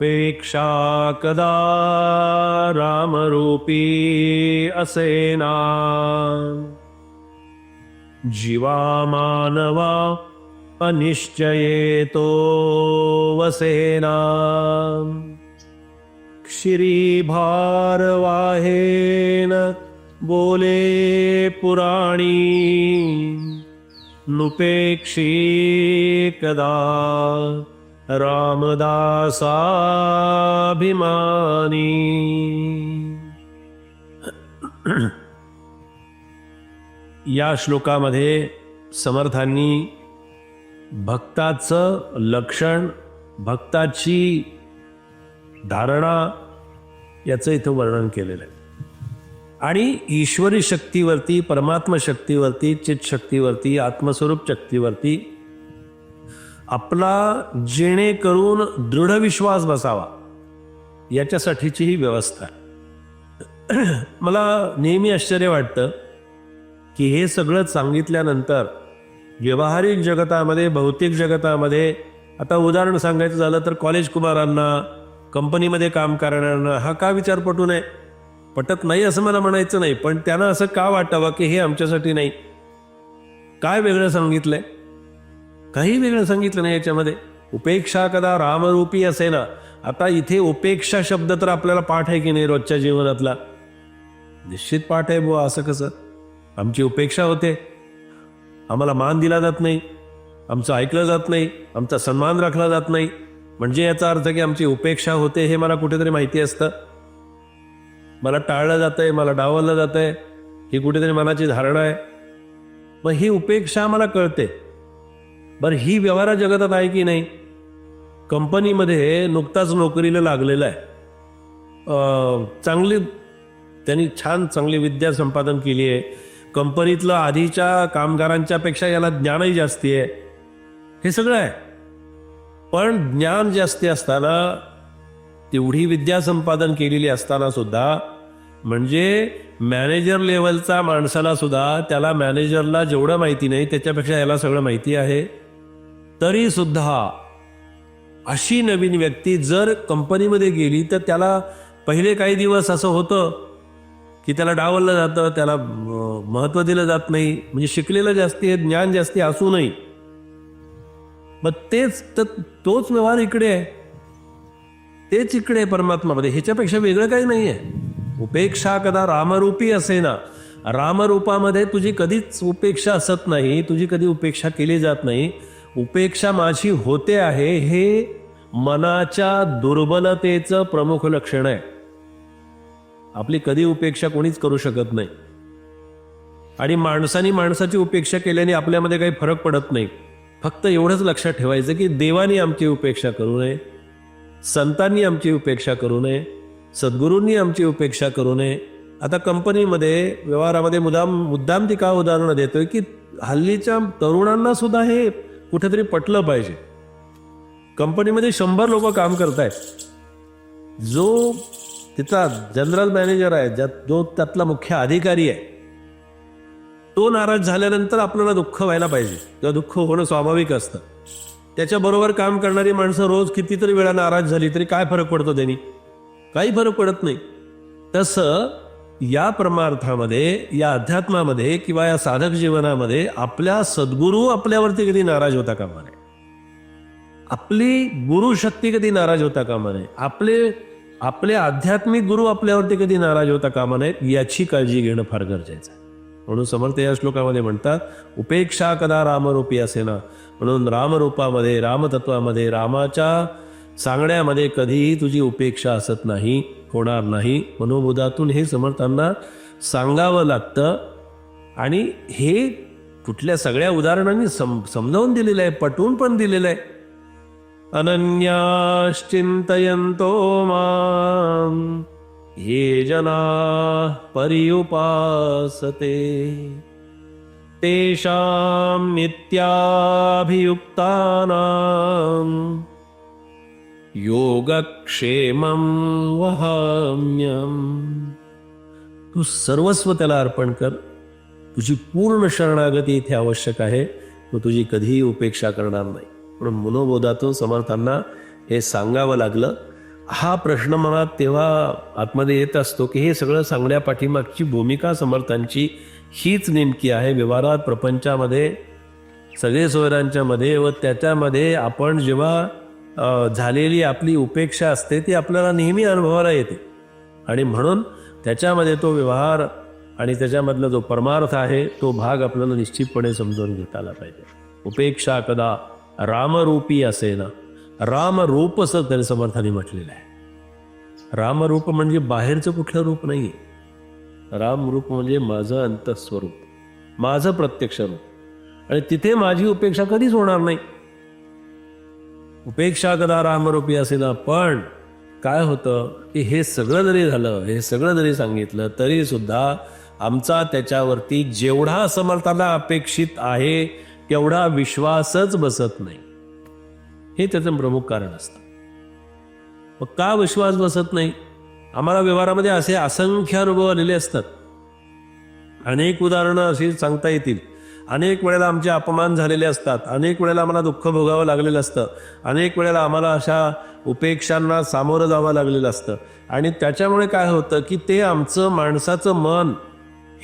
पेक्षा कदा रामरूपी असेना। जीवा मानवा अनिश्चयेतो वसेना। क्षिरीभारवाहेन बोले पुराणी। नुपेक्षी कदा रामदासाभिमानी। या श्लोकामध्ये समर्थांनी भक्ताचं लक्षण भक्ताची धारणा याचं इथं वर्णन केलेलं आहे. आणि ईश्वरी शक्तीवरती परमात्मा शक्तीवरती चित शक्तीवरती आत्मस्वरूप शक्तीवरती आपला जेणेकरून दृढ विश्वास बसावा याच्यासाठीची ही व्यवस्था. मला नेहमी आश्चर्य वाटतं की हे सगळं सांगितल्यानंतर व्यावहारिक जगतामध्ये भौतिक जगतामध्ये आता उदाहरण सांगायचं झालं तर कॉलेज कुमारांना कंपनीमध्ये काम करणाऱ्यांना हा का विचार पटू नये? पटत नाही असं मला म्हणायचं नाही पण त्यांना असं का वाटावं की हे आमच्यासाठी नाही? काय वेगळं सांगितलं आहे काही वेगळं सांगितलं नाही याच्यामध्ये. उपेक्षा कदा रामरूपी असे ना आता इथे उपेक्षा शब्द तर आपल्याला पाठ आहे की नाही रोजच्या जीवनातला? निश्चित पाठ आहे बुवा असं कसं? आमची उपेक्षा होते. आम्हाला मान दिला जात नाही. आमचं ऐकलं जात नाही. आमचा सन्मान राखला जात नाही. म्हणजे याचा अर्थ की आमची उपेक्षा होते हे मला कुठेतरी माहिती असतं. मला टाळलं जात आहे मला डावललं जात आहे ही कुठेतरी मनाची धारणा आहे. मग ही उपेक्षा मला कळते. बरं ही व्यवहार जगतात आहे की नाही? कंपनीमध्ये नुकताच नोकरीला लागलेला आहे. चांगली त्यांनी छान चांगली विद्या संपादन केली आहे. कंपनीतलं आधीच्या कामगारांच्या पेक्षा याला ज्ञानही जास्ती आहे. हे सगळं आहे. पण ज्ञान जास्ती असताना तेवढी विद्या संपादन केलेली असताना सुद्धा म्हणजे मॅनेजर लेवलचा माणसाला सुद्धा त्याला मॅनेजरला जेवढं माहिती नाही त्याच्यापेक्षा याला सगळं माहिती आहे. तरी सुद्धा अशी नवीन व्यक्ती जर कंपनीमध्ये गेली तर त्याला पहिले काही दिवस असं होतं की त्याला डावललं जातं त्याला महत्त्व दिलं जात नाही. म्हणजे शिकलेलं जास्ती आहे ज्ञान जास्ती असूनही मग तेच तर तोच व्यवहार इकडे आहे. तेच इकडे आहे परमात्मामध्ये. ह्याच्यापेक्षा वेगळं काही नाही आहे. उपेक्षा कदा रामरूपी असे ना रामरूपामध्ये तुझी कधीच उपेक्षा असत नाही तुझी कधी उपेक्षा केली जात नाही. उपेक्षा माझी होते आहे हे मनाच्या दुर्बलतेचं प्रमुख लक्षण आहे. आपली कधी उपेक्षा कोणीच करू शकत नाही. आणि माणसानी माणसाची उपेक्षा केल्याने आपल्यामध्ये काही फरक पडत नाही. फक्त एवढंच लक्षात ठेवायचं की देवानी आमची उपेक्षा करू नये संतांनी आमची उपेक्षा करू नये सद्गुरूंनी आमची उपेक्षा करू नये. आता कंपनीमध्ये व्यवहारामध्ये मुद्दाम मुद्दाम ती का उदाहरणं देतोय की हल्लीच्या तरुणांना सुद्धा हे कुठेतरी पटलं पाहिजे. कंपनीमध्ये शंभर लोक काम करतायत. जो तिथला जनरल मॅनेजर आहे ज्यात जो त्यातला मुख्य अधिकारी आहे तो नाराज झाल्यानंतर आपल्याला दुःख व्हायला पाहिजे. किंवा दुःख होणं स्वाभाविक असतं. त्याच्याबरोबर काम करणारी माणसं रोज कितीतरी वेळा नाराज झाली तरी काय फरक पडतो त्यांनी काही फरक पडत नाही. तसं या परमार्थामध्ये या अध्यात्मामध्ये किंवा या साधक जीवनामध्ये आपल्या सद्गुरू आपल्यावरती कधी नाराज होता कामा नये. आपली गुरु शक्ती कधी नाराज होता कामा नये. आपले आपले आध्यात्मिक गुरु आपल्यावरती कधी नाराज होता कामा नयेत याची काळजी घेणं फार गरजेचं आहे. म्हणून समर्थ या श्लोकामध्ये म्हणतात उपेक्षा कदा रामरूपी असेना. म्हणून रामरूपामध्ये रामतत्वामध्ये रामाच्या सांगण्यामध्ये कधीही तुझी उपेक्षा असत नाही. होणार नाही. मनोबोधातून हे समर्थांना सांगावं लागतं. आणि हे कुठल्या सगळ्या उदाहरणांनी सम समजावून दिलेलं आहे पटवून पण दिलेलं आहे. अनन्याश्चिंतयंतो माम. ये जना पर्युपासते तेषां नित्याभियुक्तानां योगक्षेमं वहाम्यम। तू सर्वस्व त्याला अर्पण कर. तुझी पूर्ण शरणागती इथे आवश्यक आहे. तो तुझी कधीही उपेक्षा करणार नाही. म्हणून मनोबोधातून समर्थांना हे सांगावं लागलं. हा प्रश्न मनात तेव्हा आतमध्ये येत असतो की हे सगळं सांगण्या पाठीमागची भूमिका समर्थांची हीच नेमकी आहे. व्यवहारात प्रपंचामध्ये सगळे सोयरांच्यामध्ये व त्याच्यामध्ये आपण जेव्हा झालेली आपली उपेक्षा असते ती आपल्याला नेहमी अनुभवाला येते. आणि म्हणून त्याच्यामध्ये तो व्यवहार आणि त्याच्यामधला जो परमार्थ आहे तो भाग आपल्याला निश्चितपणे समजून घेता आला पाहिजे. उपेक्षा कदा रामरूपी असे ना रामरूप असं त्याने समर्थाने म्हटलेलं आहे. रामरूप म्हणजे बाहेरचं कुठलं रूप नाही रामरूप म्हणजे माझं अंतस्वरूप माझं प्रत्यक्ष रूप. आणि तिथे माझी उपेक्षा कधीच होणार नाही. उपेक्षा कदा रामरूपी असेल पण काय होतं की हे सगळं जरी झालं हे सगळं जरी सांगितलं तरी सुद्धा आमचा त्याच्यावरती जेवढा समर्थाला अपेक्षित आहे तेवढा विश्वासच बसत नाही. हे त्याचं प्रमुख कारण असतं. मग का विश्वास बसत नाही? आम्हाला व्यवहारामध्ये असे असंख्य अनुभव आलेले असतात. अनेक उदाहरणं अशी सांगता येतील. अनेक वेळेला आमचे अपमान झालेले असतात. अनेक वेळेला आम्हाला दुःख भोगावं लागलेलं असतं. अनेक वेळेला आम्हाला अशा उपेक्षांना सामोरं जावं लागलेलं असतं. आणि त्याच्यामुळे काय होतं की ते आमचं माणसाचं मन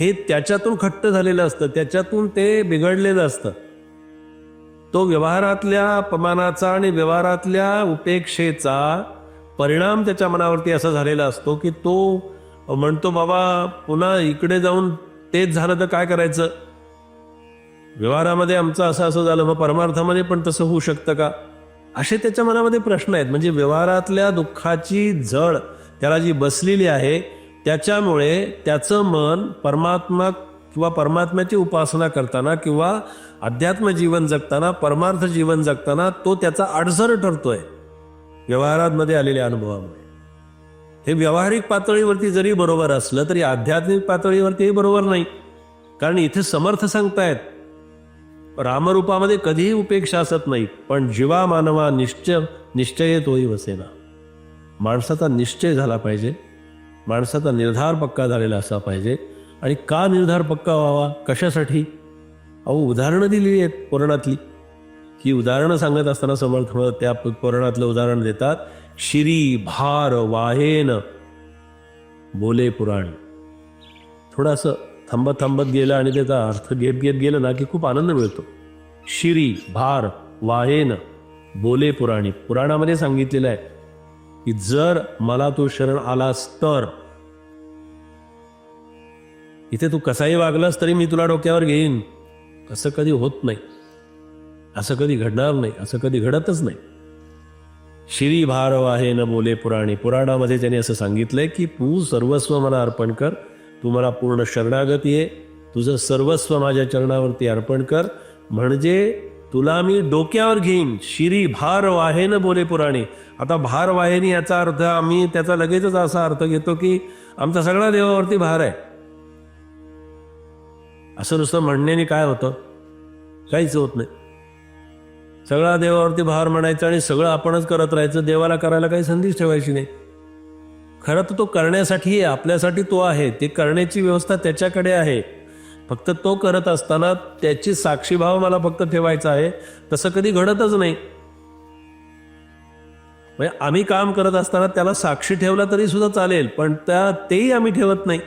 हे त्याच्यातून खट्ट झालेलं असतं. त्याच्यातून ते बिघडलेलं असतं. तो व्यवहारातल्या अपमानाचा आणि व्यवहारातल्या उपेक्षेचा परिणाम त्याच्या मनावरती असा झालेला असतो की तो म्हणतो बाबा पुन्हा इकडे जाऊन तेच झालं तर काय करायचं? व्यवहारामध्ये आमचं असं असं झालं मग परमार्थामध्ये पण तसं होऊ शकतं का? असे त्याच्या मनामध्ये प्रश्न आहेत. म्हणजे व्यवहारातल्या दुःखाची जळ त्याला जी बसलेली आहे त्याच्यामुळे त्याचं मन परमात्मा किंवा परमात्म्याची उपासना करताना किंवा अध्यात्म जीवन जगताना परमार्थ जीवन जगताना तो त्याचा अडसर ठरतोय व्यवहारांमध्ये आलेल्या अनुभवामुळे. हे व्यावहारिक पातळीवरती जरी बरोबर असलं तरी आध्यात्मिक पातळीवरतीही बरोबर नाही. कारण इथे समर्थ सांगतायत रामरूपामध्ये कधीही उपेक्षा असत नाही पण जीवा मानवा निश्चय निश्चय तोही वसेना. माणसाचा निश्चय झाला पाहिजे माणसाचा निर्धार पक्का झालेला असा पाहिजे आणि का निर्धार पक्का व्हावा कशासाठी? अहो उदाहरणं दिलेली आहेत पुराणातली. ही उदाहरणं सांगत असताना समर्थ त्या पुराणातलं उदाहरण देतात. शिरी भार वाहेन बोले पुराण. थोडंसं थांबत थांबत गेलं आणि त्याचा अर्थ घेत घेत गेलं ना की खूप आनंद मिळतो. शिरी भार वाहेन बोले पुराणी. पुराणामध्ये सांगितलेलं आहे की जर मला तू शरण आलास तर. इथे तू कसाही वागलास तरी मी तुला डोक्यावर घेईन. असं कधी होत नाही. असं कधी घडणार नाही. असं कधी घडतच नाही. श्री भार आहे न बोले पुराणी. पुराणामध्ये त्याने असं सांगितलंय की तू सर्वस्व मला अर्पण कर. तू मला पूर्ण शरणागती आहे. तुझं सर्वस्व माझ्या चरणावरती अर्पण कर. म्हणजे तुला मी डोक्यावर घेईन. शिरी भार वाहेन बोले पुराणे. आता भार वाहेनी याचा अर्थ आम्ही त्याचा लगेचच असा अर्थ घेतो की आमचा सगळा देवावरती भार आहे. असं नुसतं म्हणण्याने काय होतं? काहीच होत नाही. सगळा देवावरती भार म्हणायचा आणि सगळं आपणच करत राहायचं देवाला करायला काही संधीच ठेवायची नाही. खरं तर तो करण्यासाठी आहे आपल्यासाठी तो आहे ते करण्याची व्यवस्था त्याच्याकडे आहे. फक्त तो करत असताना त्याची साक्षीभाव मला फक्त ठेवायचा आहे. तसं कधी घडतच नाही. म्हणजे आम्ही काम करत असताना त्याला साक्षी ठेवला तरी सुद्धा चालेल पण त्या तेही आम्ही ठेवत नाही.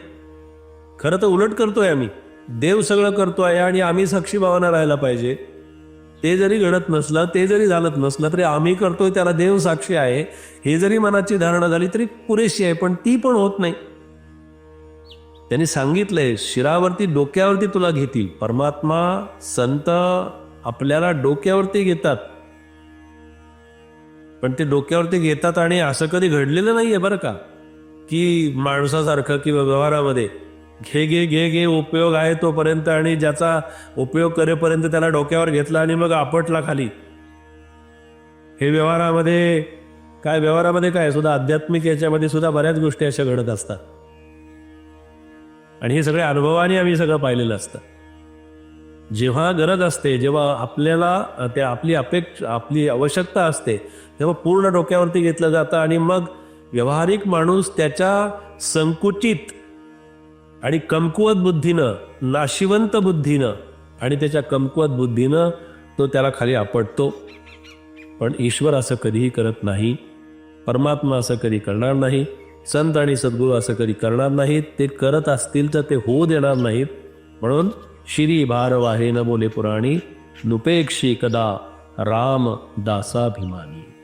खरं तर उलट करतोय आम्ही. देव सगळं करतोय आणि आम्ही साक्षीभावना राहायला पाहिजे. ते जरी घडत नसलं ते जरी झालत नसलं तरी आम्ही करतोय त्याला देव साक्षी आहे. हे जरी मनाची धारणा झाली तरी पुरेशी आहे पण ती पण होत नाही. त्यांनी सांगितलंय शिरावरती डोक्यावरती तुला घेतील. परमात्मा संत आपल्याला डोक्यावरती घेतात. पण ते डोक्यावरती घेतात आणि असं कधी घडलेलं नाहीये बरं का? की माणसासारखं किंवा व्यवहारामध्ये. घे घे घे घे उपयोग आहे तोपर्यंत आणि ज्याचा उपयोग करेपर्यंत त्याला डोक्यावर घेतला आणि मग आपटला खाली. हे व्यवहारामध्ये काय व्यवहारामध्ये काय सुद्धा आध्यात्मिक याच्यामध्ये सुद्धा बऱ्याच गोष्टी अशा घडत असतात. आणि हे सगळे अनुभवाने आम्ही सगळं पाहिलेलं असतं. जेव्हा गरज असते जेव्हा आपल्याला ते आपली अपेक्षा आपली आवश्यकता असते तेव्हा पूर्ण डोक्यावरती घेतलं जातं आणि मग व्यावहारिक माणूस त्याच्या संकुचित आणि कमकुवत बुद्धीनं नाशिवंत बुद्धीनं आणि त्याच्या कमकुवत बुद्धीनं तो त्याला खाली आपटतो. पण ईश्वर असं कधीही करत नाही परमात्मा असं कधी करणार नाही संत आणि सद्गुरू असं कधी करणार नाहीत ते करत असतील तर ते होऊ देणार नाहीत. म्हणून श्री भार वाहे न बोले पुराणी नुपेक्षी कदा राम दासाभिमानी.